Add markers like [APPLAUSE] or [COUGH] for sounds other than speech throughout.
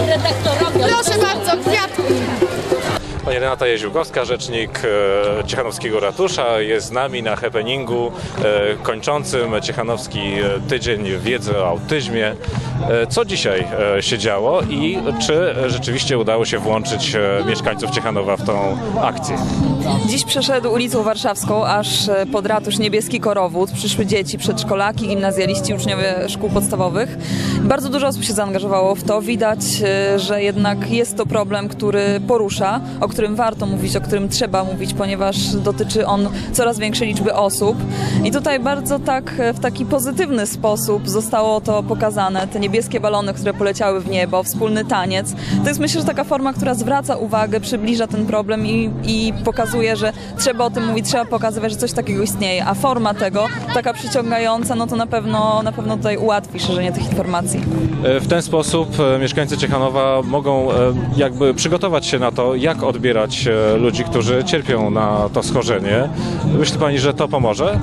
Hãy [LAUGHS] subscribe Pani Renata rzecznik e, Ciechanowskiego Ratusza, jest z nami na happeningu e, kończącym Ciechanowski e, Tydzień Wiedzy o Autyzmie. Co dzisiaj się działo i czy rzeczywiście udało się włączyć mieszkańców Ciechanowa w tą akcję? Dziś przeszedł ulicą Warszawską, aż pod ratusz Niebieski Korowód. Przyszły dzieci, przedszkolaki, gimnazjaliści, uczniowie szkół podstawowych. Bardzo dużo osób się zaangażowało w to. Widać, że jednak jest to problem, który porusza, o którym warto mówić, o którym trzeba mówić, ponieważ dotyczy on coraz większej liczby osób. I tutaj bardzo tak e, w taki pozytywny sposób zostało to pokazane. Te niebieskie balony, które poleciały w niebo, wspólny taniec. To jest myślę, że taka forma, która zwraca uwagę, przybliża ten problem i, i pokazuje, że trzeba o tym mówić, trzeba pokazywać, że coś takiego istnieje. A forma tego, taka przyciągająca, no to na pewno, na pewno tutaj ułatwi szerzenie tych informacji. E, W ten sposób e, mieszkańcy Ciechanowa mogą e, jakby przygotować się na to, jak odbierać ludzi, którzy cierpią na to schorzenie. Myśli Pani, że to pomoże?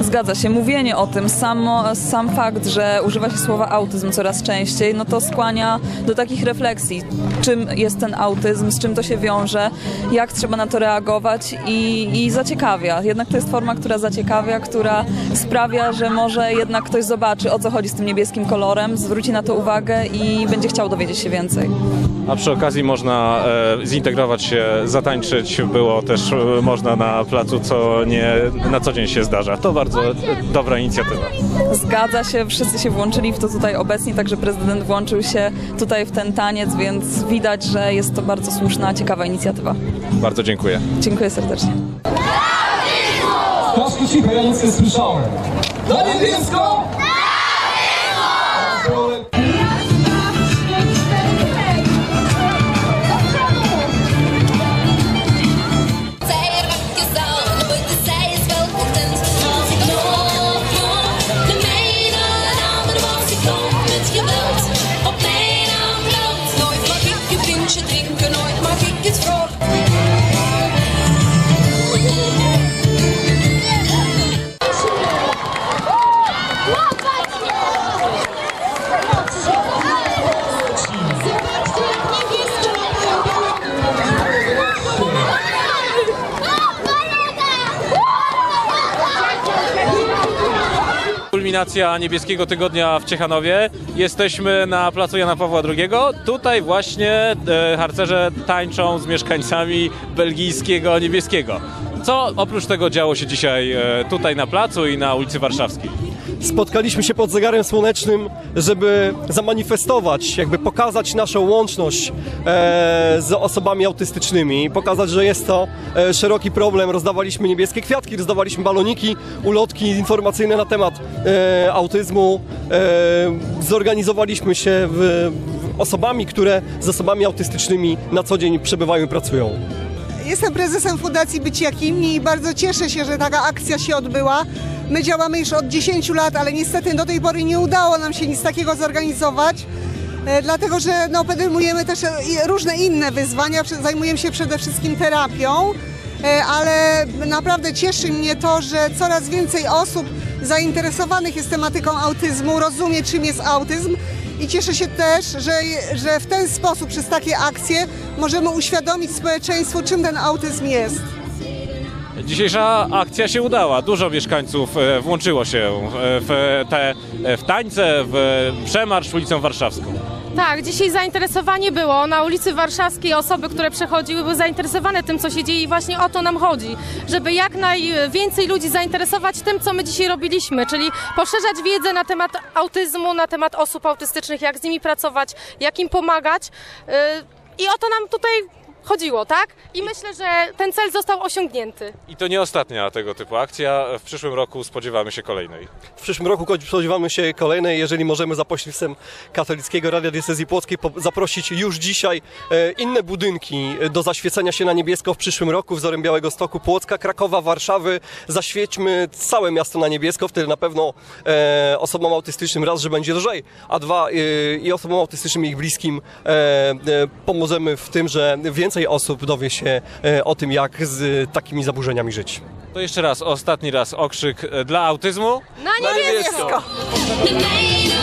Zgadza się. Mówienie o tym, samo, sam fakt, że używa się słowa autyzm coraz częściej, no to skłania do takich refleksji. Czym jest ten autyzm, z czym to się wiąże, jak trzeba na to reagować i, i zaciekawia. Jednak to jest forma, która zaciekawia, która sprawia, że może jednak ktoś zobaczy, o co chodzi z tym niebieskim kolorem, zwróci na to uwagę i będzie chciał dowiedzieć się więcej. A przy okazji można e, zintegrować się, zatańczyć. Było też e, można na placu, co nie na co dzień się zdarza. To bardzo e, dobra inicjatywa. Zgadza się, wszyscy się włączyli w to tutaj obecni, także prezydent włączył się tutaj w ten taniec, więc widać, że jest to bardzo słuszna, ciekawa inicjatywa. Bardzo dziękuję. Dziękuję serdecznie. Troszkę cicho, ja nic nie słyszałem. Na niebiesko! Kulminacja niebieskiego tygodnia w Ciechanowie. Jesteśmy na placu Jana Pawła II. Tutaj właśnie e, harcerze tańczą z mieszkańcami belgijskiego niebieskiego. Co oprócz tego działo się dzisiaj e, tutaj na placu i na ulicy Warszawskiej? Spotkaliśmy się pod zegarem słonecznym, żeby zamanifestować, jakby pokazać naszą łączność e, z osobami autystycznymi, pokazać, że jest to e, szeroki problem. Rozdawaliśmy niebieskie kwiatki, rozdawaliśmy baloniki, ulotki informacyjne na temat e, autyzmu. Zorganizowaliśmy się w osobami, które z osobami autystycznymi na co dzień przebywają i pracują. Jestem prezesem Fundacji Być Jakimi i bardzo cieszę się, że taka akcja się odbyła. My działamy już od 10 lat, ale niestety do tej pory nie udało nam się nic takiego zorganizować. e, Dlatego, że no, podejmujemy też e, różne inne wyzwania, zajmujemy się przede wszystkim terapią, e, ale naprawdę cieszy mnie to, że coraz więcej osób zainteresowanych jest tematyką autyzmu, rozumie czym jest autyzm i cieszę się też, że, że w ten sposób, przez takie akcje możemy uświadomić społeczeństwu, czym ten autyzm jest. Dzisiejsza akcja się udała. Dużo mieszkańców e, włączyło się e, w te e, w tańce, w przemarsz ulicą Warszawską. Tak, dzisiaj zainteresowanie było. Na ulicy Warszawskiej osoby, które przechodziły, były zainteresowane tym, co się dzieje i właśnie o to nam chodzi. Żeby jak najwięcej ludzi zainteresować tym, co my dzisiaj robiliśmy, czyli poszerzać wiedzę na temat autyzmu, na temat osób autystycznych, jak z nimi pracować, jak im pomagać. Yy, I o to nam tutaj chodziło, tak? I myślę, że ten cel został osiągnięty. I to nie ostatnia tego typu akcja. W przyszłym roku spodziewamy się kolejnej. W przyszłym roku spodziewamy się kolejnej, jeżeli możemy za pośrednictwem Katolickiego Radia Diecezji Płockiej zaprosić już dzisiaj e, inne budynki do zaświecenia się na niebiesko w przyszłym roku, wzorem Białego Stoku, Płocka, Krakowa, Warszawy. Zaświećmy całe miasto na niebiesko, wtedy na pewno e, osobom autystycznym raz, że będzie lżej, a dwa e, i osobom autystycznym i ich bliskim e, e, pomożemy w tym, że więcej osób dowie się e, o tym, jak z takimi zaburzeniami żyć. To jeszcze raz, ostatni raz okrzyk e, dla autyzmu. Na niebiesko! De mijne,